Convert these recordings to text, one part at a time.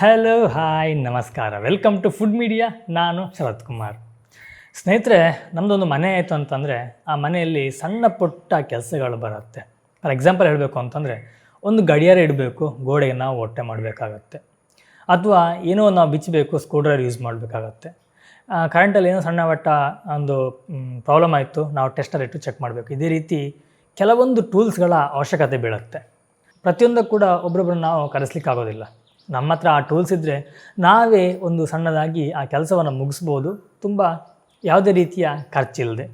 Hello hi ನಮಸ್ಕಾರ. Welcome to food media ನಾನು ಶರತ್ ಕುಮಾರ್. ಸ್ನೇಹಿತರೆ ನಮ್ಮದೊಂದು ಮನೆ ಆಯಿತು ಅಂತಂದರೆ ಆ ಮನೆಯಲ್ಲಿ ಸಣ್ಣ ಪುಟ್ಟ ಕೆಲಸಗಳು ಬರುತ್ತೆ. ಫಾರ್ ಎಕ್ಸಾಂಪಲ್ ಹೇಳಬೇಕು ಅಂತಂದರೆ, ಒಂದು ಗಡಿಯಾರ ಇಡಬೇಕು ಗೋಡೆಗೆ ನಾವು ಹೊಟ್ಟೆ ಮಾಡಬೇಕಾಗತ್ತೆ. ಅಥವಾ ಏನೋ ನಾವು ಬಿಚ್ಚಬೇಕು ಸ್ಕ್ರೂಡ್ರೈವರ್ ಯೂಸ್ ಮಾಡಬೇಕಾಗತ್ತೆ. ಕರೆಂಟಲ್ಲಿ ಏನೋ ಸಣ್ಣ ಪಟ್ಟ ಒಂದು ಪ್ರಾಬ್ಲಮ್ ಆಯಿತು, ನಾವು ಟೆಸ್ಟರ್ ಇಟ್ಟು ಚೆಕ್ ಮಾಡಬೇಕು. ಇದೇ ರೀತಿ ಕೆಲವೊಂದು ಟೂಲ್ಸ್ಗಳ ಅವಶ್ಯಕತೆ ಬೀಳುತ್ತೆ. ಪ್ರತಿಯೊಂದಕ್ಕೂ ಕೂಡ ಒಬ್ಬರೊಬ್ಬರು ನಾವು ಕರೆಸ್ಲಿಕ್ಕೆ ಆಗೋದಿಲ್ಲ ನಮ್ಮ ಹತ್ರ ಆ ಟೂಲ್ಸ್ ಇದ್ದರೆ ನಾವೇ ಒಂದು ಸಣ್ಣದಾಗಿ ಆ ಕೆಲಸವನ್ನು ಮುಗಿಸ್ಬೋದು. ತುಂಬ ಯಾವುದೇ ರೀತಿಯ ಖರ್ಚಿಲ್ಲದೆ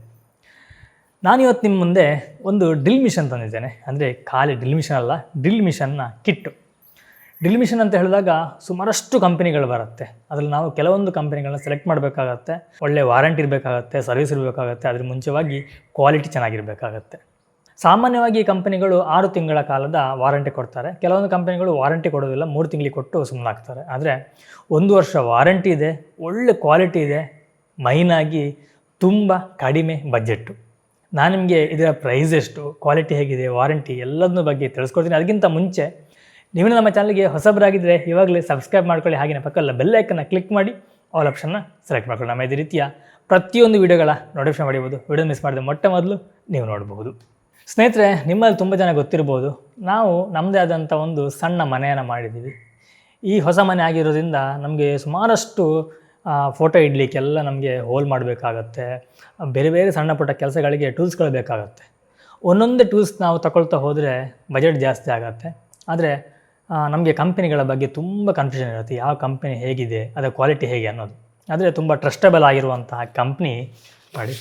ನಾನಿವತ್ತು ನಿಮ್ಮ ಮುಂದೆ ಒಂದು ಡ್ರಿಲ್ ಮಿಷನ್ ತಂದಿದ್ದೇನೆ. ಅಂದರೆ ಖಾಲಿ ಡ್ರಿಲ್ ಮಿಷನ್ ಅಲ್ಲ ಡ್ರಿಲ್ ಮಿಷನ್ನ ಕಿಟ್ಟು. ಡ್ರಿಲ್ ಮಿಷನ್ ಅಂತ ಹೇಳಿದಾಗ ಸುಮಾರಷ್ಟು ಕಂಪನಿಗಳು ಬರುತ್ತೆ. ಅದರಲ್ಲಿ ನಾವು ಕೆಲವೊಂದು ಕಂಪನಿಗಳನ್ನ ಸೆಲೆಕ್ಟ್ ಮಾಡಬೇಕಾಗತ್ತೆ. ಒಳ್ಳೆ ವಾರಂಟಿ ಇರಬೇಕಾಗತ್ತೆ ಸರ್ವಿಸ್ ಇರಬೇಕಾಗತ್ತೆ. ಅದ್ರ ಮುಂಚೆವಾಗಿ ಕ್ವಾಲಿಟಿ ಚೆನ್ನಾಗಿರಬೇಕಾಗತ್ತೆ. ಸಾಮಾನ್ಯವಾಗಿ ಈ ಕಂಪನಿಗಳು ಆರು ತಿಂಗಳ ಕಾಲದ ವಾರಂಟಿ ಕೊಡ್ತಾರೆ. ಕೆಲವೊಂದು ಕಂಪನಿಗಳು ವಾರಂಟಿ ಕೊಡೋದಿಲ್ಲ, ಮೂರು ತಿಂಗಳಿಗೆ ಕೊಟ್ಟು ಸುಮ್ಮನಾಗ್ತಾರೆ ಆದರೆ ಒಂದು ವರ್ಷ ವಾರಂಟಿ ಇದೆ, ಒಳ್ಳೆ ಕ್ವಾಲಿಟಿ ಇದೆ ಮೈನಾಗಿ ತುಂಬ ಕಡಿಮೆ ಬಜೆಟ್ಟು. ನಾನು ನಿಮಗೆ ಇದರ ಪ್ರೈಸ್ ಎಷ್ಟು, ಕ್ವಾಲಿಟಿ ಹೇಗಿದೆ, ವಾರಂಟಿ ಎಲ್ಲದನ್ನ ಬಗ್ಗೆ ತಿಳಿಸ್ಕೊಡ್ತೀನಿ. ಅದಕ್ಕಿಂತ ಮುಂಚೆ ನೀವು ನಮ್ಮ ಚಾನಲ್ಗೆ ಹೊಸಬರಾಗಿದ್ದರೆ ಇವಾಗಲೇ ಸಬ್ಸ್ಕ್ರೈಬ್ ಮಾಡ್ಕೊಳ್ಳಿ. ಹಾಗೆಯೇ ಪಕ್ಕಲ್ಲ ಬೆಲ್ಲೈಕನ್ನ ಕ್ಲಿಕ್ ಮಾಡಿ, ಆಲ್ ಆಪ್ಷನ್ನ ಸೆಲೆಕ್ಟ್ ಮಾಡ್ಕೊಳ್ಳಿ. ನಮ್ಮ ಇದೇ ರೀತಿಯ ಪ್ರತಿಯೊಂದು ವಿಡಿಯೋಗಳ ನೋಟಿಫಿಕೇಶನ್ ಮಾಡಿಬೋದು ವಿಡಿಯೋ ಮಿಸ್ ಮಾಡಿದ ಮೊಟ್ಟ ಮೊದಲು ನೀವು ನೋಡಬಹುದು. ಸ್ನೇಹಿತರೆ, ನಿಮ್ಮಲ್ಲಿ ತುಂಬ ಜನ ಗೊತ್ತಿರ್ಬೋದು. ನಾವು ನಮ್ಮದೇ ಆದಂಥ ಒಂದು ಸಣ್ಣ ಮನೆಯನ್ನು ಮಾಡಿದ್ದೀವಿ ಈ ಹೊಸ ಮನೆ ಆಗಿರೋದ್ರಿಂದ ನಮಗೆ ಸುಮಾರಷ್ಟು ಫೋಟೋ ಇಡಲಿಕ್ಕೆಲ್ಲ ನಮಗೆ ಹೋಲ್ ಮಾಡಬೇಕಾಗತ್ತೆ. ಬೇರೆ ಬೇರೆ ಸಣ್ಣ ಪುಟ್ಟ ಕೆಲಸಗಳಿಗೆ ಟೂಲ್ಸ್ಗಳು ಬೇಕಾಗುತ್ತೆ ಒಂದೊಂದೇ ಟೂಲ್ಸ್ ನಾವು ತಗೊಳ್ತಾ ಹೋದರೆ ಬಜೆಟ್ ಜಾಸ್ತಿ ಆಗುತ್ತೆ. ಆದರೆ ನಮಗೆ ಕಂಪನಿಗಳ ಬಗ್ಗೆ ತುಂಬ ಕನ್ಫ್ಯೂಷನ್ ಇರುತ್ತೆ. ಯಾವ ಕಂಪನಿ ಹೇಗಿದೆ, ಅದರ ಕ್ವಾಲಿಟಿ ಹೇಗೆ ಅನ್ನೋದು. ಆದರೆ ತುಂಬ ಟ್ರಸ್ಟಬಲ್ ಆಗಿರುವಂತಹ ಕಂಪ್ನಿ ಮಾಡಿ.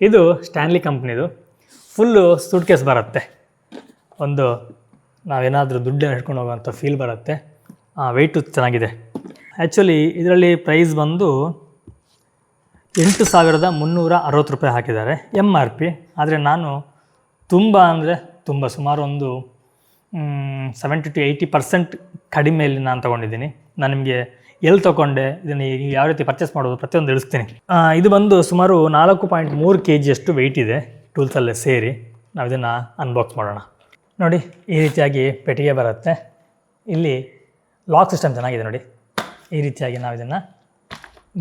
ಇದು ಸ್ಟ್ಯಾನ್ಲಿ ಕಂಪ್ನಿದು ಫುಲ್ಲು ಸೂಟ್ ಕೇಸ್ ಬರುತ್ತೆ. ಒಂದು ನಾವೇನಾದರೂ ದುಡ್ಡನ್ನು ಹಿಡ್ಕೊಂಡು ಹೋಗುವಂಥ ಫೀಲ್ ಬರುತ್ತೆ. ವೆಯ್ಟು ಚೆನ್ನಾಗಿದೆ. ಆ್ಯಕ್ಚುಲಿ ಇದರಲ್ಲಿ ಪ್ರೈಸ್ ಬಂದು ಎಂಟು ಸಾವಿರದ ಮುನ್ನೂರ ಅರವತ್ತು ರೂಪಾಯಿ ಹಾಕಿದ್ದಾರೆ ಎಂ ಆರ್ ಪಿ ಆದರೆ ನಾನು ತುಂಬ ಅಂದರೆ ತುಂಬ ಸುಮಾರು ಒಂದು ಸೆವೆಂಟಿ ಟು ಏಯ್ಟಿ ಪರ್ಸೆಂಟ್ ಕಡಿಮೆಯಲ್ಲಿ ನಾನು ತೊಗೊಂಡಿದ್ದೀನಿ. ನಾನು ನಿಮಗೆ ಎಲ್ಲಿ ತೊಗೊಂಡೆ, ಇದನ್ನು ಯಾವ ರೀತಿ ಪರ್ಚೇಸ್ ಮಾಡೋದು ಪ್ರತಿಯೊಂದು ಇಳಿಸ್ತೀನಿ ಇದು ಬಂದು ಸುಮಾರು ನಾಲ್ಕು ಪಾಯಿಂಟ್ ಮೂರು ಕೆ ಜಿಯಷ್ಟು ವೆಯ್ಟ್ ಇದೆ. ಟೂಲ್ಸಲ್ಲೇ ಸೇರಿ ನಾವು ಇದನ್ನು ಅನ್ಬಾಕ್ಸ್ ಮಾಡೋಣ. ನೋಡಿ, ಈ ರೀತಿಯಾಗಿ ಪೆಟ್ಟಿಗೆ ಬರುತ್ತೆ. ಇಲ್ಲಿ ಲಾಕ್ ಸಿಸ್ಟಮ್ ಚೆನ್ನಾಗಿದೆ ನೋಡಿ. ಈ ರೀತಿಯಾಗಿ ನಾವು ಇದನ್ನು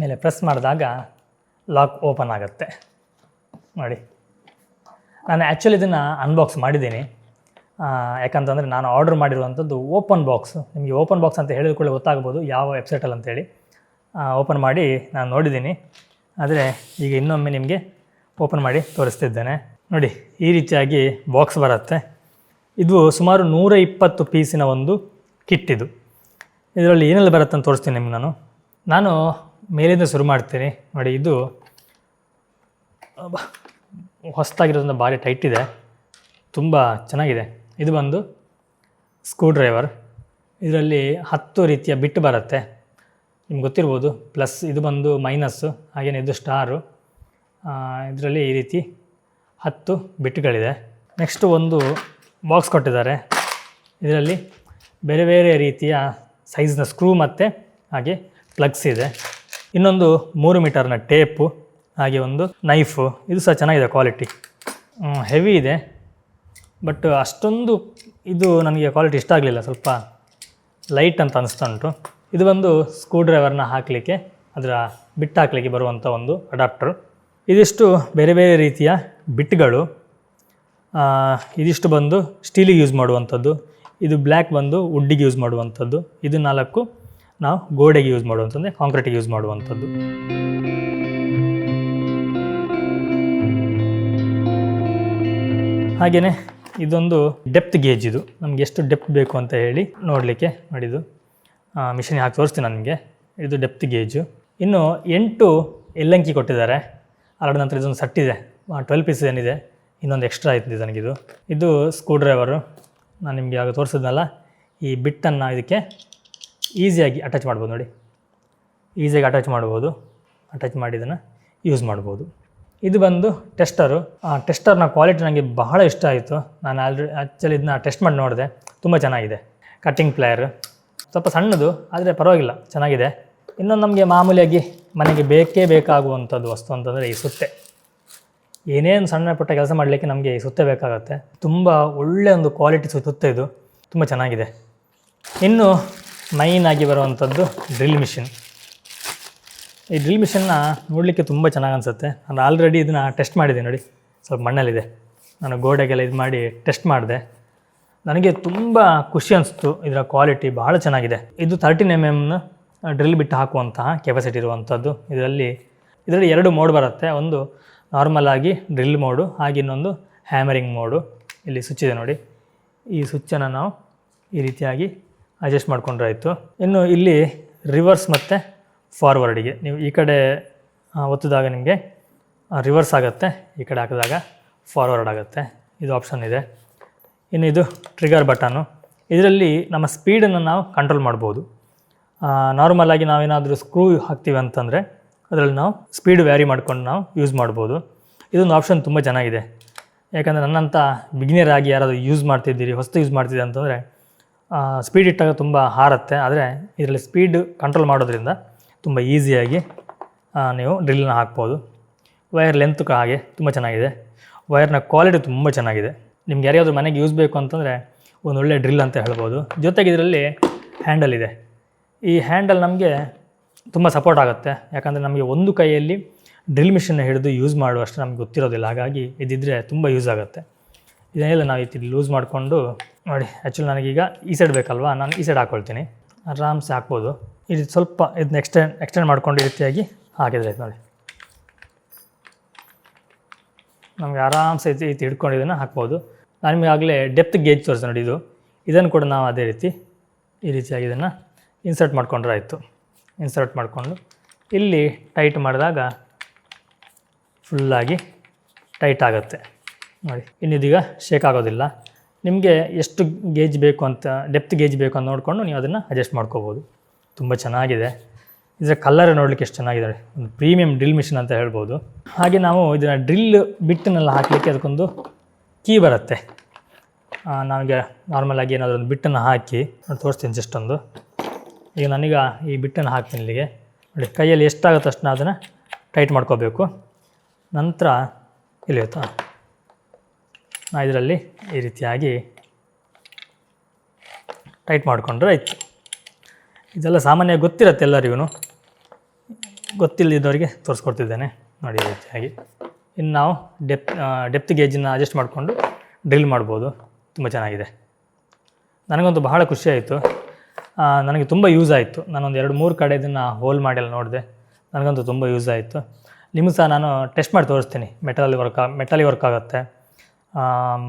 ಮೇಲೆ ಪ್ರೆಸ್ ಮಾಡಿದಾಗ ಲಾಕ್ ಓಪನ್ ಆಗುತ್ತೆ. ನೋಡಿ. ನಾನು ಆ್ಯಕ್ಚುಲಿ ಇದನ್ನು ಅನ್ಬಾಕ್ಸ್ ಮಾಡಿದ್ದೀನಿ. ಯಾಕಂತಂದರೆ ನಾನು ಆರ್ಡರ್ ಮಾಡಿರುವಂಥದ್ದು ಓಪನ್ ಬಾಕ್ಸ್ ನಿಮಗೆ ಓಪನ್ ಬಾಕ್ಸ್ ಅಂತ ಹೇಳಿದ ಗೊತ್ತಾಗ್ಬೋದು ಯಾವ ವೆಬ್ಸೈಟಲ್ಲಿ ಅಂತೇಳಿ ಓಪನ್ ಮಾಡಿ ನಾನು ನೋಡಿದ್ದೀನಿ. ಆದರೆ ಈಗ ಇನ್ನೊಮ್ಮೆ ನಿಮಗೆ ಓಪನ್ ಮಾಡಿ ತೋರಿಸ್ತಿದ್ದೇನೆ. ನೋಡಿ, ಈ ರೀತಿಯಾಗಿ ಬಾಕ್ಸ್ ಬರುತ್ತೆ. ಇದು ಸುಮಾರು ನೂರ ಇಪ್ಪತ್ತು ಪೀಸಿನ ಒಂದು ಕಿಟ್ ಇದು. ಇದರಲ್ಲಿ ಏನೆಲ್ಲ ಬರುತ್ತೆ ಅಂತ ತೋರಿಸ್ತೀನಿ ನಿಮ್ಗೆ ನಾನು. ನಾನು ಮೇಲಿಂದ ಶುರು ಮಾಡ್ತೀನಿ. ನೋಡಿ, ಇದು ಹೊಸದಾಗಿರೋದ್ರಿಂದ ಭಾರಿ ಟೈಟ್ ಇದೆ. ತುಂಬ ಚೆನ್ನಾಗಿದೆ. ಇದು ಬಂದು ಸ್ಕ್ರೂ ಡ್ರೈವರ್ ಇದರಲ್ಲಿ ಹತ್ತು ರೀತಿಯ ಬಿಟ್ ಬರುತ್ತೆ. ನಿಮ್ಗೆ ಗೊತ್ತಿರ್ಬೋದು. ಪ್ಲಸ್ ಇದು ಬಂದು ಮೈನಸ್ಸು, ಹಾಗೇನೆ ಇದು ಸ್ಟಾರು. ಇದರಲ್ಲಿ ಈ ರೀತಿ ಹತ್ತು ಬಿಟ್ಟುಗಳಿದೆ ನೆಕ್ಸ್ಟು ಒಂದು ಬಾಕ್ಸ್ ಕೊಟ್ಟಿದ್ದಾರೆ. ಇದರಲ್ಲಿ ಬೇರೆ ಬೇರೆ ರೀತಿಯ ಸೈಜ್ನ ಸ್ಕ್ರೂ ಮತ್ತು ಹಾಗೆ ಪ್ಲಗ್ಸ್ ಇದೆ. ಇನ್ನೊಂದು ಮೂರು ಮೀಟರ್ನ ಟೇಪು ಹಾಗೆ ಒಂದು ನೈಫು ಇದು ಸಹ ಚೆನ್ನಾಗಿದೆ ಕ್ವಾಲಿಟಿ ಹೆವಿ ಇದೆ. ಬಟ್ ಅಷ್ಟೊಂದು ಇದು ನನಗೆ ಕ್ವಾಲಿಟಿ ಇಷ್ಟ ಆಗಲಿಲ್ಲ. ಸ್ವಲ್ಪ ಲೈಟ್ ಅಂತ ಅನಿಸ್ತಾ ಉಂಟು. ಇದು ಬಂದು ಸ್ಕ್ರೂ ಡ್ರೈವರ್ನ ಹಾಕಲಿಕ್ಕೆ, ಅದರ ಬಿಟ್ಟು ಹಾಕಲಿಕ್ಕೆ ಬರುವಂಥ ಒಂದು ಅಡಾಪ್ಟರು ಇದಿಷ್ಟು ಬೇರೆ ಬೇರೆ ರೀತಿಯ ಬಿಟ್ಗಳು ಇದಿಷ್ಟು ಬಂದು ಸ್ಟೀಲಿಗೆ ಯೂಸ್ ಮಾಡುವಂಥದ್ದು, ಇದು ಬ್ಲ್ಯಾಕ್ ಬಂದು ವುಡ್ಡಿಗೆ ಯೂಸ್ ಮಾಡುವಂಥದ್ದು, ಇದು ನಾಲ್ಕು ನಾವು ಗೋಡೆಗೆ ಯೂಸ್ ಮಾಡುವಂಥದ್ದು ಕಾಂಕ್ರೀಟಿಗೆ ಯೂಸ್ ಮಾಡುವಂಥದ್ದು. ಹಾಗೆಯೇ ಇದೊಂದು ಡೆಪ್ತ್ ಗೇಜ್ ಇದು. ನಮ್ಗೆ ಎಷ್ಟು ಡೆಪ್ತ್ ಬೇಕು ಅಂತ ಹೇಳಿ ನೋಡಲಿಕ್ಕೆ ನೋಡಿದ್ದು ಮಿಷಿನ್ ಹಾಕಿ ತೋರಿಸ್ತೀನಿ ನನಗೆ ಇದು ಡೆಪ್ತ್ ಗೇಜು ಇನ್ನು ಎಂಟು ಎಲ್ಲಂಕಿ ಕೊಟ್ಟಿದ್ದಾರೆ. ಅಲ್ಲದ ನಂತರ ಇದೊಂದು ಸೆಟ್ ಇದೆ. ಟ್ವೆಲ್ ಪೀಸ್ ಏನಿದೆ, ಇನ್ನೊಂದು ಎಕ್ಸ್ಟ್ರಾ ಆಯ್ತು ನನಗಿದು. ಇದು ಸ್ಕ್ರೂ ಡ್ರೈವರು ನಾನು ನಿಮಗೆ ಆಗ ತೋರಿಸಿದ್ನಲ್ಲ, ಈ ಬಿಟ್ಟನ್ನು ಇದಕ್ಕೆ ಈಸಿಯಾಗಿ ಅಟ್ಯಾಚ್ ಮಾಡ್ಬೋದು ನೋಡಿ. ಈಸಿಯಾಗಿ ಅಟ್ಯಾಚ್ ಮಾಡ್ಬೋದು. ಅಟ್ಯಾಚ್ ಮಾಡಿ ಇದನ್ನು ಯೂಸ್ ಮಾಡ್ಬೋದು. ಇದು ಬಂದು ಟೆಸ್ಟರು ಆ ಟೆಸ್ಟರ್ನ ಕ್ವಾಲಿಟಿ ನನಗೆ ಬಹಳ ಇಷ್ಟ ಆಯಿತು. ನಾನು ಆಲ್ರೆಡಿ ಆ್ಯಕ್ಚುಲಿ ಇದನ್ನ ಟೆಸ್ಟ್ ಮಾಡಿ ನೋಡಿದೆ. ತುಂಬ ಚೆನ್ನಾಗಿದೆ. ಕಟ್ಟಿಂಗ್ ಪ್ಲೇಯರು ಸ್ವಲ್ಪ ಸಣ್ಣದು, ಆದರೆ ಪರವಾಗಿಲ್ಲ. ಚೆನ್ನಾಗಿದೆ. ಇನ್ನೊಂದು ನಮಗೆ ಮಾಮೂಲಿಯಾಗಿ ಮನೆಗೆ ಬೇಕೇ ಬೇಕಾಗುವಂಥದ್ದು ವಸ್ತು ಅಂತಂದರೆ ಈ ಸುತ್ತೆ. ಏನೇನು ಸಣ್ಣ ಪುಟ್ಟ ಕೆಲಸ ಮಾಡಲಿಕ್ಕೆ ನಮಗೆ ಈ ಸುತ್ತೆ ಬೇಕಾಗುತ್ತೆ. ತುಂಬ ಒಳ್ಳೆಯ ಒಂದು ಕ್ವಾಲಿಟಿ ಸುತ್ತೆ ಇದು. ತುಂಬ ಚೆನ್ನಾಗಿದೆ. ಇನ್ನು ಮೈನ್ ಆಗಿ ಬರುವಂಥದ್ದು ಡ್ರಿಲ್ ಮಿಷಿನ್ ಈ ಡ್ರಿಲ್ ಮಿಷನ್ನ ನೋಡಲಿಕ್ಕೆ ತುಂಬ ಚೆನ್ನಾಗಿ ಅನಿಸುತ್ತೆ. ನಾನು ಆಲ್ರೆಡಿ ಇದನ್ನು ಟೆಸ್ಟ್ ಮಾಡಿದೆ ನೋಡಿ. ಸ್ವಲ್ಪ ಮಣ್ಣಲ್ಲಿದೆ. ನಾನು ಗೋಡೆಗೆಲ್ಲ ಇದು ಮಾಡಿ ಟೆಸ್ಟ್ ಮಾಡಿದೆ. ನನಗೆ ತುಂಬ ಖುಷಿ ಅನಿಸ್ತು. ಇದರ ಕ್ವಾಲಿಟಿ ಭಾಳ ಚೆನ್ನಾಗಿದೆ. ಇದು ತರ್ಟಿನ್ ಎಂ ಎಮ್ನ ಡ್ರಿಲ್ ಬಿಟ್ಟು ಹಾಕುವಂತಹ ಕೆಪಾಸಿಟಿ ಇರುವಂಥದ್ದು. ಇದರಲ್ಲಿ ಇದರಲ್ಲಿ ಎರಡು ಮೋಡ್ ಬರುತ್ತೆ. ಒಂದು ನಾರ್ಮಲ್ ಆಗಿ ಡ್ರಿಲ್ ಮೋಡು ಹಾಗೆ ಇನ್ನೊಂದು ಹ್ಯಾಮರಿಂಗ್ ಮೋಡು ಇಲ್ಲಿ ಸ್ವಿಚ್ ಇದೆ ನೋಡಿ. ಈ ಸ್ವಿಚ್ಚನ್ನು ನಾವು ಈ ರೀತಿಯಾಗಿ ಅಡ್ಜಸ್ಟ್ ಮಾಡ್ಕೊಂಡ್ರೆ ಆಯಿತು ಇನ್ನು ಇಲ್ಲಿ ರಿವರ್ಸ್ ಮತ್ತು ಫಾರ್ವರ್ಡಿಗೆ ನೀವು ಈ ಕಡೆ ಒತ್ತಿದಾಗ ನಿಮಗೆ ರಿವರ್ಸ್ ಆಗುತ್ತೆ. ಈ ಕಡೆ ಹಾಕಿದಾಗ ಫಾರ್ವರ್ಡ್ ಆಗುತ್ತೆ. ಇದು ಆಪ್ಷನ್ ಇದೆ. ಇನ್ನು ಇದು ಟ್ರಿಗರ್ ಬಟನು ಇದರಲ್ಲಿ ನಮ್ಮ ಸ್ಪೀಡನ್ನು ನಾವು ಕಂಟ್ರೋಲ್ ಮಾಡ್ಬೋದು. ನಾರ್ಮಲ್ ಆಗಿ ನಾವೇನಾದರೂ ಸ್ಕ್ರೂ ಹಾಕ್ತೀವಿ ಅಂತಂದರೆ ಅದರಲ್ಲಿ ನಾವು ಸ್ಪೀಡ್ ವ್ಯಾರಿ ಮಾಡ್ಕೊಂಡು ನಾವು ಯೂಸ್ ಮಾಡ್ಬೋದು. ಇದೊಂದು ಆಪ್ಷನ್ ತುಂಬ ಚೆನ್ನಾಗಿದೆ. ಯಾಕಂದರೆ ನನ್ನಂಥ ಬಿಗಿನಿಯರ್ ಆಗಿ ಯಾರಾದರೂ ಯೂಸ್ ಮಾಡ್ತಿದ್ದೀರಿ, ಹೊಸ್ತು ಯೂಸ್ ಮಾಡ್ತಿದ್ದೆ ಅಂತಂದರೆ ಸ್ಪೀಡ್ ಇಟ್ಟಾಗ ತುಂಬ ಹಾರತ್ತೆ. ಆದರೆ ಇದರಲ್ಲಿ ಸ್ಪೀಡ್ ಕಂಟ್ರೋಲ್ ಮಾಡೋದ್ರಿಂದ ತುಂಬ ಈಸಿಯಾಗಿ ನೀವು ಡ್ರಿಲ್ನ ಹಾಕ್ಬೋದು. ವೈರ್ ಲೆಂತ್ ಹಾಗೆ ತುಂಬ ಚೆನ್ನಾಗಿದೆ. ವೈರ್ನ ಕ್ವಾಲಿಟಿ ತುಂಬ ಚೆನ್ನಾಗಿದೆ. ನಿಮ್ಗೆ ಯಾರಿಗಾದ್ರೂ ಮನೆಗೆ ಯೂಸ್ ಬೇಕು ಅಂತಂದರೆ ಒಳ್ಳೆ ಡ್ರಿಲ್ ಅಂತ ಹೇಳ್ಬೋದು. ಜೊತೆಗೆ ಇದರಲ್ಲಿ ಹ್ಯಾಂಡಲ್ ಇದೆ. ಈ ಹ್ಯಾಂಡಲ್ ನಮಗೆ ತುಂಬ ಸಪೋರ್ಟ್ ಆಗುತ್ತೆ. ಯಾಕಂದರೆ ನಮಗೆ ಒಂದು ಕೈಯಲ್ಲಿ ಡ್ರಿಲ್ ಮಿಷನ್ನ ಹಿಡಿದು ಯೂಸ್ ಮಾಡುವಷ್ಟು ನಮ್ಗೆ ಗೊತ್ತಿರೋದಿಲ್ಲ. ಹಾಗಾಗಿ ಇದಿದ್ದರೆ ತುಂಬ ಯೂಸ್ ಆಗುತ್ತೆ. ಇದನ್ನೆಲ್ಲ ನಾವು ಈ ಲೂಸ್ ಮಾಡಿಕೊಂಡು ನೋಡಿ ಆ್ಯಕ್ಚುಲಿ ನನಗೀಗ ಈ ಸೈಡ್ ಬೇಕಲ್ವಾ? ನಾನು ಈ ಸೈಡ್ ಹಾಕ್ಕೊಳ್ತೀನಿ ಆರಾಮ್ಸೆ ಹಾಕ್ಬೋದು. ಇದು ಸ್ವಲ್ಪ ಇದನ್ನ ಎಕ್ಸ್ಟೆಂಡ್ ಎಕ್ಸ್ಟೆಂಡ್ ಮಾಡ್ಕೊಂಡು ಈ ರೀತಿಯಾಗಿ ಹಾಕಿದ್ರೆ ನೋಡಿ. ನಮಗೆ ಆರಾಮ್ಸೆ ಈ ರೀತಿ ಹಿಡ್ಕೊಂಡು ಇದನ್ನು ಹಾಕ್ಬೋದು. ನಾನು ಆಗಲೇ ಡೆಪ್ತ್ ಗೇಜ್ ತೋರಿಸಿ ನೋಡಿ ಇದು. ಇದನ್ನು ಕೂಡ ನಾವು ಅದೇ ರೀತಿ ಈ ರೀತಿಯಾಗಿ ಇದನ್ನು ಇನ್ಸರ್ಟ್ ಮಾಡಿಕೊಂಡ್ರೆ ಆಯಿತು. ಇನ್ಸರ್ಟ್ ಮಾಡಿಕೊಂಡು ಇಲ್ಲಿ ಟೈಟ್ ಮಾಡಿದಾಗ ಫುಲ್ಲಾಗಿ ಟೈಟ್ ಆಗುತ್ತೆ. ನೋಡಿ, ಇನ್ನಿದೀಗ ಶೇಕ್ ಆಗೋದಿಲ್ಲ. ನಿಮಗೆ ಎಷ್ಟು ಗೇಜ್ ಬೇಕು ಅಂತ ಡೆಪ್ತ್ ಗೇಜ್ ಬೇಕು ಅಂತ ನೋಡಿಕೊಂಡು ನೀವು ಅದನ್ನು ಅಡ್ಜಸ್ಟ್ ಮಾಡ್ಕೋಬೋದು. ತುಂಬ ಚೆನ್ನಾಗಿದೆ. ಇದರ ಕಲ್ಲರ್ ನೋಡಲಿಕ್ಕೆ ಎಷ್ಟು ಚೆನ್ನಾಗಿದೆ. ಒಂದು ಪ್ರೀಮಿಯಂ ಡ್ರಿಲ್ ಮಿಷಿನ್ ಅಂತ ಹೇಳ್ಬೋದು. ಹಾಗೆ ನಾವು ಇದನ್ನು ಡ್ರಿಲ್ ಬಿಟ್ಟನ್ನೆಲ್ಲ ಹಾಕಲಿಕ್ಕೆ ಅದಕ್ಕೊಂದು ಕೀ ಬರುತ್ತೆ. ನಮಗೆ ನಾರ್ಮಲಾಗಿ ಏನಾದರೂ ಒಂದು ಬಿಟ್ಟನ್ನು ಹಾಕಿ ನಾನು ತೋರಿಸ್ತೀನಿ ಜಸ್ಟ್ ಒಂದು. ಈಗ ನಾನೀಗ ಈ ಬಿಟ್ಟನ್ನು ಹಾಕ್ತೀನಿ ಇಲ್ಲಿಗೆ. ನೋಡಿ, ಕೈಯಲ್ಲಿ ಎಷ್ಟಾಗುತ್ತೆ ನಾವು ಅದನ್ನು ಟೈಟ್ ಮಾಡ್ಕೋಬೇಕು. ನಂತರ ಇಲ್ಲಿ ನಾ ಇದರಲ್ಲಿ ಈ ರೀತಿಯಾಗಿ ಟೈಟ್ ಮಾಡಿಕೊಂಡ್ರೆ ಆಯಿತು. ಇದೆಲ್ಲ ಸಾಮಾನ್ಯ ಗೊತ್ತಿರುತ್ತೆ ಎಲ್ಲರಿಗೂ ಗೊತ್ತಿಲ್ಲದವರಿಗೆ ತೋರಿಸ್ಕೊಡ್ತಿದ್ದೇನೆ. ನೋಡಿ, ಈ ರೀತಿಯಾಗಿ. ಇನ್ನು ನಾವು ಡೆಪ್ ಡೆಪ್ತ್ ಗೇಜನ್ನು ಅಡ್ಜಸ್ಟ್ ಮಾಡಿಕೊಂಡು ಡ್ರಿಲ್ ಮಾಡ್ಬೋದು. ತುಂಬ ಚೆನ್ನಾಗಿದೆ. ನನಗಂತೂ ಬಹಳ ಖುಷಿ ಆಯಿತು. ನನಗೆ ತುಂಬ ಯೂಸ್ ಆಯಿತು. ನಾನೊಂದು ಎರಡು ಮೂರು ಕಡೆ ಇದನ್ನು ಹೋಲ್ ಮಾಡೆಲ್ಲ ನೋಡಿದೆ. ನನಗಂತೂ ತುಂಬ ಯೂಸ್ ಆಯಿತು. ನಿಮಗೆ ಸಹ ನಾನು ಟೆಸ್ಟ್ ಮಾಡಿ ತೋರಿಸ್ತೀನಿ. ಮೆಟಲಲ್ಲಿ ವರ್ಕ್ ಮೆಟಲಿ ವರ್ಕ್ ಆಗುತ್ತೆ.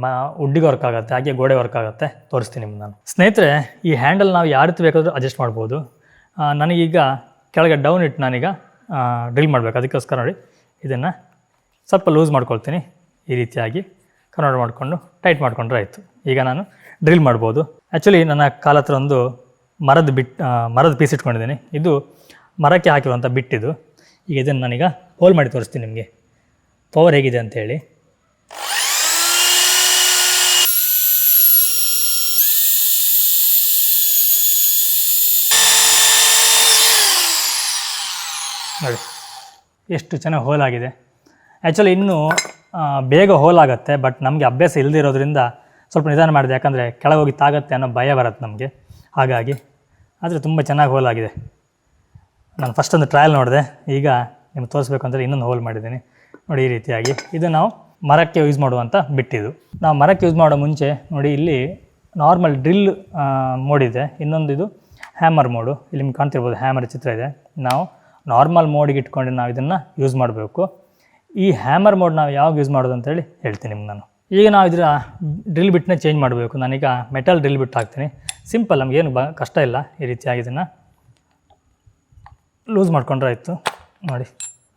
ಮ, ಉಡ್ಡಿಗೆ ವರ್ಕ್ ಆಗುತ್ತೆ. ಹಾಗೆ ಗೋಡೆ ವರ್ಕ್ ಆಗುತ್ತೆ. ತೋರಿಸ್ತೀನಿ ನಿಮ್ಗೆ ನಾನು. ಸ್ನೇಹಿತರೆ, ಈ ಹ್ಯಾಂಡಲ್ ನಾವು ಯಾವ ರೀತಿ ಬೇಕಾದರೂ ಅಡ್ಜಸ್ಟ್ ಮಾಡ್ಬೋದು. ನನಗೀಗ ಕೆಳಗೆ ಡೌನ್ ಇಟ್ಟು ನಾನೀಗ ಡ್ರಿಲ್ ಮಾಡಬೇಕು. ಅದಕ್ಕೋಸ್ಕರ ನೋಡಿ ಇದನ್ನು ಸ್ವಲ್ಪ ಲೂಸ್ ಮಾಡ್ಕೊಳ್ತೀನಿ. ಈ ರೀತಿಯಾಗಿ ಕನ್ನಡ ಮಾಡಿಕೊಂಡು ಟೈಟ್ ಮಾಡಿಕೊಂಡ್ರೆ ಆಯಿತು. ಈಗ ನಾನು ಡ್ರಿಲ್ ಮಾಡ್ಬೋದು. ಆ್ಯಕ್ಚುಲಿ ನನ್ನ ಕಾಲ ಹತ್ರ ಒಂದು ಮರದ ಬಿಟ್ ಮರದ ಪೀಸ್ ಇಟ್ಕೊಂಡಿದ್ದೀನಿ. ಇದು ಮರಕ್ಕೆ ಹಾಕಿರುವಂಥ ಬಿಟ್ಟಿದು ಈಗ ಇದನ್ನು ನಾನೀಗ ಹೋಲ್ ಮಾಡಿ ತೋರಿಸ್ತೀನಿ ನಿಮಗೆ. ಪವರ್ ಹೇಗಿದೆ ಅಂತೇಳಿ ನೋಡಿ, ಎಷ್ಟು ಚೆನ್ನಾಗಿ ಹೋಲ್ ಆಗಿದೆ. ಆ್ಯಕ್ಚುಲಿ ಇನ್ನೂ ಬೇಗ ಹೋಲ್ ಆಗುತ್ತೆ ಬಟ್ ನಮಗೆ ಅಭ್ಯಾಸ ಇಲ್ಲದಿರೋದ್ರಿಂದ ಸ್ವಲ್ಪ ನಿಧಾನ ಮಾಡಿದೆ. ಯಾಕಂದರೆ ಕೆಳಗೆ ಹೋಗಿ ತಾಗತ್ತೆ ಅನ್ನೋ ಭಯ ಬರುತ್ತೆ ನಮಗೆ. ಹಾಗಾಗಿ ಆದರೆ ತುಂಬ ಚೆನ್ನಾಗಿ ಹೋಲ್ ಆಗಿದೆ. ನಾನು ಫಸ್ಟ್ ಒಂದು ಟ್ರಯಲ್ ನೋಡಿದೆ. ಈಗ ನಿಮ್ಗೆ ತೋರಿಸ್ಬೇಕು ಅಂದರೆ ಇನ್ನೊಂದು ಹೋಲ್ ಮಾಡಿದ್ದೀನಿ. ನೋಡಿ ಈ ರೀತಿಯಾಗಿ. ಇದು ನಾವು ಮರಕ್ಕೆ ಯೂಸ್ ಮಾಡುವಂಥ ಬಿಟ್ಟಿದ್ದು ನಾವು ಮರಕ್ಕೆ ಯೂಸ್ ಮಾಡೋ ಮುಂಚೆ ನೋಡಿ ಇಲ್ಲಿ ನಾರ್ಮಲ್ ಡ್ರಿಲ್ ಮೋಡ್ ಇದೆ. ಇನ್ನೊಂದು ಇದು ಹ್ಯಾಮರ್ ಮೋಡು ಇಲ್ಲಿ ನಿಮ್ಗೆ ಕಾಣ್ತಿರ್ಬೋದು ಹ್ಯಾಮರ್ ಚಿತ್ರ ಇದೆ. ನಾವು ನಾರ್ಮಲ್ ಮೋಡಿಗೆ ಇಟ್ಕೊಂಡು ನಾವು ಇದನ್ನು ಯೂಸ್ ಮಾಡಬೇಕು. ಈ ಹ್ಯಾಮರ್ ಮೋಡ್ ನಾವು ಯಾವಾಗ ಯೂಸ್ ಮಾಡೋದು ಅಂತೇಳಿ ಹೇಳ್ತೀನಿ ನಿಮ್ಗೆ ನಾನು. ಈಗ ನಾವು ಇದರ ಡ್ರಿಲ್ ಬಿಟ್ಟನ್ನ ಚೇಂಜ್ ಮಾಡಬೇಕು. ನಾನೀಗ ಮೆಟಲ್ ಡ್ರಿಲ್ ಬಿಟ್ಟು ಹಾಕ್ತೀನಿ. ಸಿಂಪಲ್ ನಮಗೇನು ಬ, ಕಷ್ಟ ಇಲ್ಲ ಈ ರೀತಿಯಾಗಿ ಇದನ್ನು ಲೂಸ್ ಮಾಡ್ಕೊಂಡ್ರೆ ಆಯಿತು. ನೋಡಿ,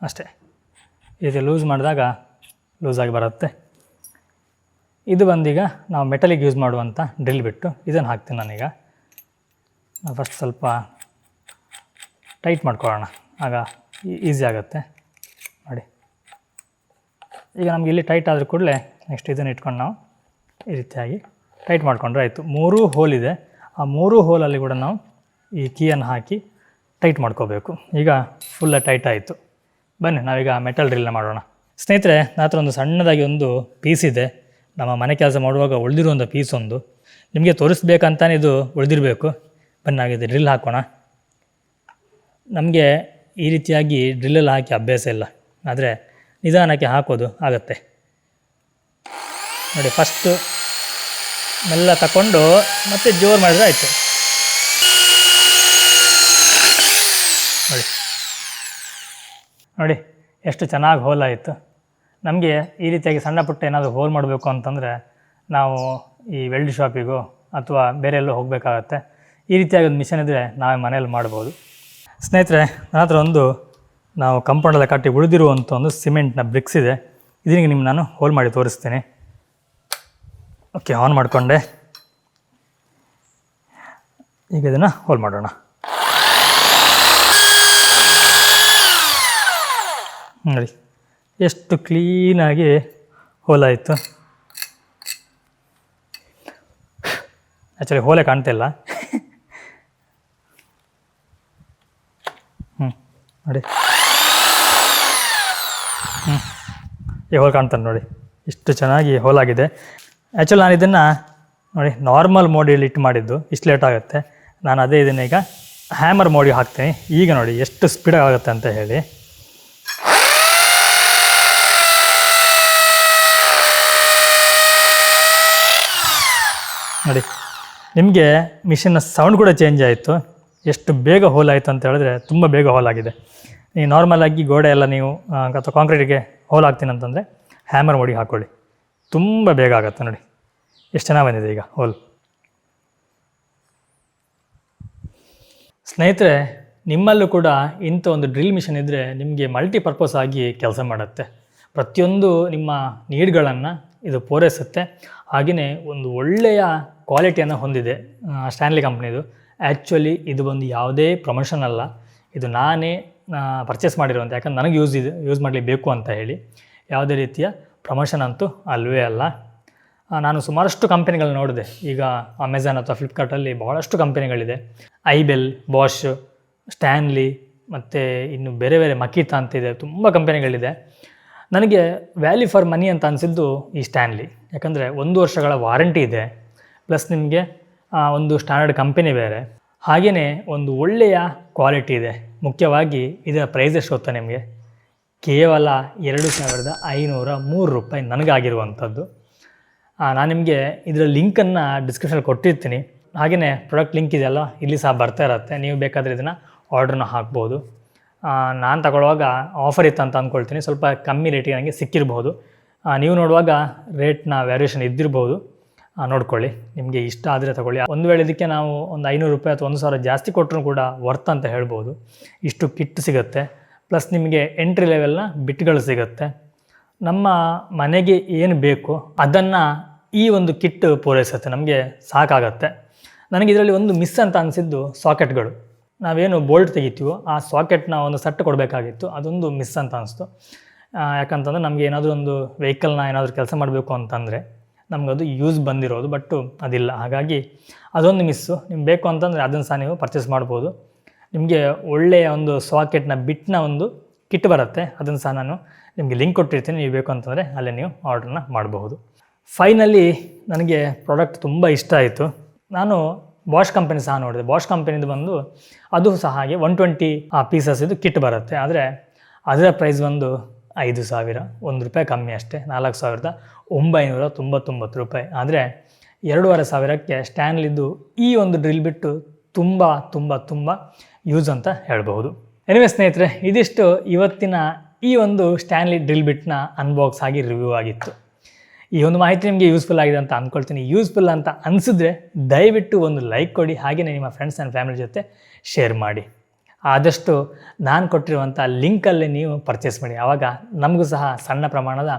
ಅಷ್ಟೇ. ರೀತಿ ಲೂಸ್ ಮಾಡಿದಾಗ ಲೂಸಾಗಿ ಬರುತ್ತೆ. ಇದು ಬಂದೀಗ ನಾವು ಮೆಟಲಿಗೆ ಯೂಸ್ ಮಾಡುವಂಥ ಡ್ರಿಲ್ ಬಿಟ್ಟು ಇದನ್ನು ಹಾಕ್ತೀನಿ ನಾನೀಗ. ಫಸ್ಟ್ ಸ್ವಲ್ಪ ಟೈಟ್ ಮಾಡ್ಕೊಳ್ಳೋಣ. ಆಗ ಈಸಿ ಆಗುತ್ತೆ. ನೋಡಿ. ಈಗ ನಮಗೆ ಇಲ್ಲಿ ಟೈಟ್ ಆದರೂ ಕೂಡಲೇ ನೆಕ್ಸ್ಟ್ ಇದನ್ನು ಇಟ್ಕೊಂಡು ನಾವು ಈ ರೀತಿಯಾಗಿ ಟೈಟ್ ಮಾಡಿಕೊಂಡ್ರೆ ಆಯಿತು. ಮೂರೂ ಹೋಲ್ ಇದೆ. ಆ ಮೂರೂ ಹೋಲಲ್ಲಿ ಕೂಡ ನಾವು ಈ ಕೀಯನ್ನು ಹಾಕಿ ಟೈಟ್ ಮಾಡ್ಕೋಬೇಕು. ಈಗ ಫುಲ್ಲ ಟೈಟ್ ಆಯಿತು. ಬನ್ನಿ, ನಾವೀಗ ಮೆಟಲ್ ಡ್ರಿಲ್ನ ಮಾಡೋಣ. ಸ್ನೇಹಿತರೆ, ನನ್ನ ಹತ್ರ ಒಂದು ಸಣ್ಣದಾಗಿ ಒಂದು ಪೀಸ್ ಇದೆ. ನಮ್ಮ ಮನೆ ಕೆಲಸ ಮಾಡುವಾಗ ಉಳಿದಿರುವಂಥ ಪೀಸ್ ಒಂದು. ನಿಮಗೆ ತೋರಿಸ್ಬೇಕಂತಾನೆ ಇದು ಉಳಿದಿರಬೇಕು. ಬನ್ನಾಗಿದೆ ಡ್ರಿಲ್ ಹಾಕೋಣ. ನಮಗೆ ಈ ರೀತಿಯಾಗಿ ಡ್ರಿಲ್ಲಲ್ಲಿ ಹಾಕಿ ಅಭ್ಯಾಸ ಇಲ್ಲ. ಆದರೆ ನಿಧಾನಕ್ಕೆ ಹಾಕೋದು ಆಗತ್ತೆ. ನೋಡಿ ಫಸ್ಟು ಮೆಲ್ಲ ತಗೊಂಡು ಮತ್ತೆ ಜೋರು ಮಾಡಿದ್ರೆ ಆಯಿತು. ನೋಡಿ. ನೋಡಿ, ಎಷ್ಟು ಚೆನ್ನಾಗಿ ಹೋಲ್ ಆಯಿತು. ನಮಗೆ ಈ ರೀತಿಯಾಗಿ ಸಣ್ಣ ಪುಟ್ಟ ಏನಾದರೂ ಹೋಲ್ ಮಾಡಬೇಕು ಅಂತಂದರೆ ನಾವು ಈ ವೆಲ್ಡ್ ಶಾಪಿಗೋ ಅಥವಾ ಬೇರೆ ಎಲ್ಲೋ ಹೋಗಬೇಕಾಗತ್ತೆ. ಈ ರೀತಿಯಾಗಿ ಒಂದು ಮಿಷನ್ ಇದ್ದರೆ ನಾವೇ ಮನೆಯಲ್ಲಿ ಮಾಡ್ಬೋದು. ಸ್ನೇಹಿತರೆ, ನನ್ನ ಹತ್ರ ಒಂದು ನಾವು ಕಂಪೌಂಡಲ್ಲಿ ಕಟ್ಟಿ ಉಳಿದಿರುವಂಥ ಒಂದು ಸಿಮೆಂಟ್ನ ಬ್ರಿಕ್ಸ್ ಇದೆ. ಇದನ್ನ ನಿಮ್ಗೆ ನಾನು ಹೋಲ್ ಮಾಡಿ ತೋರಿಸ್ತೀನಿ. ಓಕೆ ಆನ್ ಮಾಡಿಕೊಂಡೆ. ಈಗ ಇದನ್ನು ಹೋಲ್ ಮಾಡೋಣ. ನೋಡಿ, ಎಷ್ಟು ಕ್ಲೀನಾಗಿ ಹೋಲಾಯಿತು ಆ್ಯಕ್ಚುಲಿ ಹೋಲೆ ಕಾಣ್ತಿಲ್ಲ ಹ್ಞೂ ನೋಡಿ. ಹ್ಞೂ ಈ ಹೋಲ್ ಕಾಣ್ತಾನೆ ನೋಡಿ. ಇಷ್ಟು ಚೆನ್ನಾಗಿ ಹೋಲಾಗಿದೆ ಆ್ಯಕ್ಚುಲಿ ನಾನು ಇದನ್ನು ನೋಡಿ ನಾರ್ಮಲ್ ಮೋಡಿಯಲ್ಲಿ ಇಟ್ಟು ಮಾಡಿದ್ದು, ಇಷ್ಟು ಲೇಟ್ ಆಗುತ್ತೆ. ನಾನು ಅದೇ ಇದನ್ನ ಈಗ ಹ್ಯಾಮರ್ ಮೋಡಿ ಹಾಕ್ತೀನಿ. ಈಗ ನೋಡಿ, ಎಷ್ಟು ಸ್ಪೀಡ್ ಆಗುತ್ತೆ ಅಂತ ಹೇಳಿ. ನೋಡಿ, ನಿಮಗೆ ಮಿಷಿನ್ನ ಸೌಂಡ್ ಕೂಡ ಚೇಂಜ್ ಆಯಿತು. ಎಷ್ಟು ಬೇಗ ಹೋಲ್ ಆಯಿತು ಅಂತ ಹೇಳಿದ್ರೆ ತುಂಬ ಬೇಗ ಹೋಲ್ ಆಗಿದೆ. ನೀವು ನಾರ್ಮಲಾಗಿ ಗೋಡೆ ಎಲ್ಲ ನೀವು ಅಥವಾ ಕಾಂಕ್ರೀಟಿಗೆ ಹೋಲ್ ಹಾಕ್ತೀನಿ ಅಂತಂದರೆ ಹ್ಯಾಮರ್ ಮೋಡಿ ಹಾಕ್ಕೊಳ್ಳಿ ತುಂಬ ಬೇಗ ಆಗುತ್ತೆ ನೋಡಿ. ಎಷ್ಟು ಚೆನ್ನಾಗಿ ಬಂದಿದೆ ಈಗ ಹೋಲ್. ಸ್ನೇಹಿತರೆ, ನಿಮ್ಮಲ್ಲೂ ಕೂಡ ಇಂಥ ಒಂದು ಡ್ರಿಲ್ ಮಿಷನ್ ಇದ್ದರೆ ನಿಮಗೆ ಮಲ್ಟಿಪರ್ಪಸ್ ಆಗಿ ಕೆಲಸ ಮಾಡುತ್ತೆ. ಪ್ರತಿಯೊಂದು ನಿಮ್ಮ ನೀಡ್ಗಳನ್ನು ಇದು ಪೂರೈಸುತ್ತೆ. ಹಾಗೆಯೇ ಒಂದು ಒಳ್ಳೆಯ ಕ್ವಾಲಿಟಿಯನ್ನು ಹೊಂದಿದೆ ಸ್ಟ್ಯಾನ್ಲಿ ಕಂಪ್ನಿದು. ಆ್ಯಕ್ಚುಲಿ ಇದು ಒಂದು ಯಾವುದೇ ಪ್ರಮೋಷನ್ ಅಲ್ಲ. ಇದು ನಾನೇ ಪರ್ಚೇಸ್ ಮಾಡಿರುವಂಥ ಯಾಕಂದ್ರೆ ನನಗೆ ಯೂಸ್ ಇದು, ಯೂಸ್ ಮಾಡಲಿ ಬೇಕು ಅಂತ ಹೇಳಿ. ಯಾವುದೇ ರೀತಿಯ ಪ್ರಮೋಷನ್ ಅಂತೂ ಅಲ್ವೇ ಅಲ್ಲ. ನಾನು ಸುಮಾರಷ್ಟು ಕಂಪೆನಿಗಳು ನೋಡಿದೆ. ಈಗ ಅಮೆಝಾನ್ ಅಥವಾ ಫ್ಲಿಪ್ಕಾರ್ಟಲ್ಲಿ ಬಹಳಷ್ಟು ಕಂಪನಿಗಳಿದೆ. ಐಬೆಲ್ ಬಾಷ್ ಸ್ಟ್ಯಾನ್ಲಿ ಮತ್ತು ಇನ್ನು ಬೇರೆ ಬೇರೆ ಮಕೀತಾ ಅಂತಿದೆ ತುಂಬ ಕಂಪೆನಿಗಳಿದೆ. ನನಗೆ ವ್ಯಾಲ್ಯೂ ಫಾರ್ ಮನಿ ಅಂತ ಅನಿಸಿದ್ದು ಈ ಸ್ಟ್ಯಾನ್ಲಿ ಯಾಕಂದರೆ ಒಂದು ವರ್ಷಗಳ ವಾರಂಟಿ ಇದೆ. ಪ್ಲಸ್ ನಿಮಗೆ ಒಂದು ಸ್ಟ್ಯಾಂಡರ್ಡ್ ಕಂಪನಿ ಬೇರೆ. ಹಾಗೆಯೇ ಒಂದು ಒಳ್ಳೆಯ ಕ್ವಾಲಿಟಿ ಇದೆ. ಮುಖ್ಯವಾಗಿ ಇದರ ಪ್ರೈಸ್ ಎಷ್ಟು ಗೊತ್ತಾ ನಿಮಗೆ? ಕೇವಲ ಎರಡು ಸಾವಿರದ ಐನೂರ ಮೂರು ರೂಪಾಯಿ ನನಗಾಗಿರುವಂಥದ್ದು. ನಾನು ನಿಮಗೆ ಇದರ ಲಿಂಕನ್ನು ಡಿಸ್ಕ್ರಿಪ್ಷನಲ್ಲಿ ಕೊಟ್ಟಿರ್ತೀನಿ. ಹಾಗೆಯೇ ಪ್ರಾಡಕ್ಟ್ ಲಿಂಕ್ ಇದೆಯಲ್ಲ, ಇಲ್ಲಿ ಸಹ ಬರ್ತಾ ಇರುತ್ತೆ. ನೀವು ಬೇಕಾದರೆ ಇದನ್ನು ಆರ್ಡ್ರನ್ನ ಹಾಕ್ಬೋದು. ನಾನು ತಗೊಳ್ಳುವಾಗ ಆಫರ್ ಇತ್ತು ಅಂತ ಅಂದ್ಕೊಳ್ತೀನಿ ಸ್ವಲ್ಪ ಕಮ್ಮಿ ರೇಟಿಗೆ ನನಗೆ ಸಿಕ್ಕಿರ್ಬೋದು. ನೀವು ನೋಡುವಾಗ ರೇಟ್ನ ವ್ಯಾರಿಯೇಷನ್ ಇದ್ದಿರ್ಬೋದು. ನೋಡ್ಕೊಳ್ಳಿ. ನಿಮಗೆ ಇಷ್ಟ ಆದರೆ ತಗೊಳ್ಳಿ. ಒಂದು ವೇಳೆ ಇದಕ್ಕೆ ನಾವು ಒಂದು ಐನೂರು ರೂಪಾಯಿ ಅಥವಾ ಒಂದು ಸಾವಿರ ಜಾಸ್ತಿ ಕೊಟ್ಟರು ಕೂಡ ವರ್ತ್ ಅಂತ ಹೇಳ್ಬೋದು. ಇಷ್ಟು ಕಿಟ್ ಸಿಗುತ್ತೆ. ಪ್ಲಸ್ ನಿಮಗೆ ಎಂಟ್ರಿ ಲೆವೆಲ್ನ ಬಿಟ್ಗಳು ಸಿಗುತ್ತೆ. ನಮ್ಮ ಮನೆಗೆ ಏನು ಬೇಕು ಅದನ್ನು ಈ ಒಂದು ಕಿಟ್ ಪೂರೈಸುತ್ತೆ, ನಮಗೆ ಸಾಕಾಗತ್ತೆ. ನನಗೆ ಇದರಲ್ಲಿ ಒಂದು ಮಿಸ್ ಅಂತ ಅನಿಸಿದ್ದು ಸಾಕೆಟ್ಗಳು. ನಾವೇನು ಬೋಲ್ಟ್ ತೆಗಿತೀವೋ ಆ ಸಾಕೆಟ್ನ ಒಂದು ಸೆಟ್ ಕೊಡಬೇಕಾಗಿತ್ತು, ಅದೊಂದು ಮಿಸ್ ಅಂತ ಅನಿಸ್ತು. ಯಾಕಂತಂದರೆ ನಮಗೆ ಏನಾದರೂ ಒಂದು ವೆಹಿಕಲ್ನ ಏನಾದರೂ ಕೆಲಸ ಮಾಡಬೇಕು ಅಂತಂದರೆ ನಮಗದು ಯೂಸ್ ಬಂದಿರೋದು, ಬಟ್ಟು ಅದಿಲ್ಲ. ಹಾಗಾಗಿ ಅದೊಂದು ಮಿಸ್ಸು. ನಿಮ್ಗೆ ಬೇಕು ಅಂತಂದರೆ ಅದನ್ನು ಸಹ ನೀವು ಪರ್ಚೇಸ್ ಮಾಡ್ಬೋದು. ನಿಮಗೆ ಒಳ್ಳೆಯ ಒಂದು ಸಾಕೆಟ್ನ ಬಿಟ್ನ ಒಂದು ಕಿಟ್ ಬರುತ್ತೆ. ಅದನ್ನು ಸಹ ನಾನು ನಿಮಗೆ ಲಿಂಕ್ ಕೊಟ್ಟಿರ್ತೀನಿ. ನೀವು ಬೇಕು ಅಂತಂದರೆ ಅಲ್ಲೇ ನೀವು ಆರ್ಡ್ರನ್ನ ಮಾಡಬಹುದು. ಫೈನಲಿ ನನಗೆ ಪ್ರಾಡಕ್ಟ್ ತುಂಬ ಇಷ್ಟ ಆಯಿತು. ನಾನು ಬಾಷ್ ಕಂಪನಿ ಸಹ ನೋಡಿದೆ. ಬಾಷ್ ಕಂಪನಿದು ಬಂದು ಅದು ಸಹ ಹಾಗೆ ಒನ್ ಟ್ವೆಂಟಿ ಪೀಸಸ್ ಇದು ಕಿಟ್ ಬರುತ್ತೆ. ಆದರೆ ಅದರ ಪ್ರೈಸ್ ಬಂದು ಐದು ಸಾವಿರ, ಒಂದು ರೂಪಾಯಿ ಕಮ್ಮಿ ಅಷ್ಟೇ. ನಾಲ್ಕು ಸಾವಿರದ ಒಂಬೈನೂರ ತೊಂಬತ್ತೊಂಬತ್ತು ರೂಪಾಯಿ. ಆದರೆ ಎರಡೂವರೆ ಸಾವಿರಕ್ಕೆ ಸ್ಟ್ಯಾನ್ಲಿದ್ದು ಈ ಒಂದು ಡ್ರಿಲ್ ಬಿಟ್ಟು ತುಂಬ ತುಂಬ ತುಂಬ ಯೂಸ್ ಅಂತ ಹೇಳ್ಬಹುದು. ಎನಿವೆ ಸ್ನೇಹಿತರೆ, ಇದಿಷ್ಟು ಇವತ್ತಿನ ಈ ಒಂದು ಸ್ಟ್ಯಾನ್ಲಿ ಡ್ರಿಲ್ ಬಿಟ್ನ ಅನ್ಬಾಕ್ಸ್ ಆಗಿ ರಿವ್ಯೂ ಆಗಿತ್ತು. ಈ ಒಂದು ಮಾಹಿತಿ ನಿಮಗೆ ಯೂಸ್ಫುಲ್ ಆಗಿದೆ ಅಂತ ಅಂದ್ಕೊಳ್ತೀನಿ ಯೂಸ್ಫುಲ್ ಅಂತ ಅನಿಸಿದ್ರೆ ದಯವಿಟ್ಟು ಒಂದು ಲೈಕ್ ಕೊಡಿ ಹಾಗೆಯೇ ನಿಮ್ಮ ಫ್ರೆಂಡ್ಸ್ ಆ್ಯಂಡ್ ಫ್ಯಾಮಿಲಿ ಜೊತೆ ಶೇರ್ ಮಾಡಿ. ಆದಷ್ಟು ನಾನು ಕೊಟ್ಟಿರುವಂಥ ಲಿಂಕಲ್ಲಿ ನೀವು ಪರ್ಚೇಸ್ ಮಾಡಿ. ಆವಾಗ ನಮಗೂ ಸಹ ಸಣ್ಣ ಪ್ರಮಾಣದ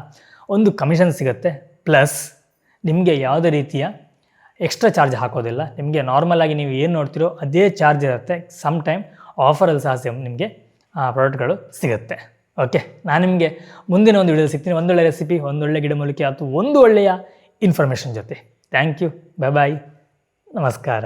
ಒಂದು ಕಮಿಷನ್ ಸಿಗುತ್ತೆ. ಪ್ಲಸ್ ನಿಮಗೆ ಯಾವುದೇ ರೀತಿಯ ಎಕ್ಸ್ಟ್ರಾ ಚಾರ್ಜ್ ಹಾಕೋದಿಲ್ಲ. ನಿಮಗೆ ನಾರ್ಮಲಾಗಿ ನೀವು ಏನು ನೋಡ್ತಿರೋ ಅದೇ ಚಾರ್ಜ್ ಇರುತ್ತೆ. ಸಮ್ ಟೈಮ್ ಆಫರಲ್ಲಿ ಸಹ ಸೇಮ್ ನಿಮಗೆ, ಆ ಪ್ರಾಡಕ್ಟ್ಗಳು ಸಿಗುತ್ತೆ. ಓಕೆ ನಾನು ನಿಮಗೆ ಮುಂದಿನ ಒಂದು ವಿಡಿಯೋ ಸಿಗ್ತೀನಿ. ಒಂದೊಳ್ಳೆ ರೆಸಿಪಿ ಒಂದೊಳ್ಳೆ ಗಿಡಮೂಲಿಕೆ ಅಥವಾ ಒಂದು ಒಳ್ಳೆಯ ಇನ್ಫಾರ್ಮೇಷನ್ ಜೊತೆ. ಥ್ಯಾಂಕ್ ಯು ಬೈ ಬಾಯ್ ನಮಸ್ಕಾರ.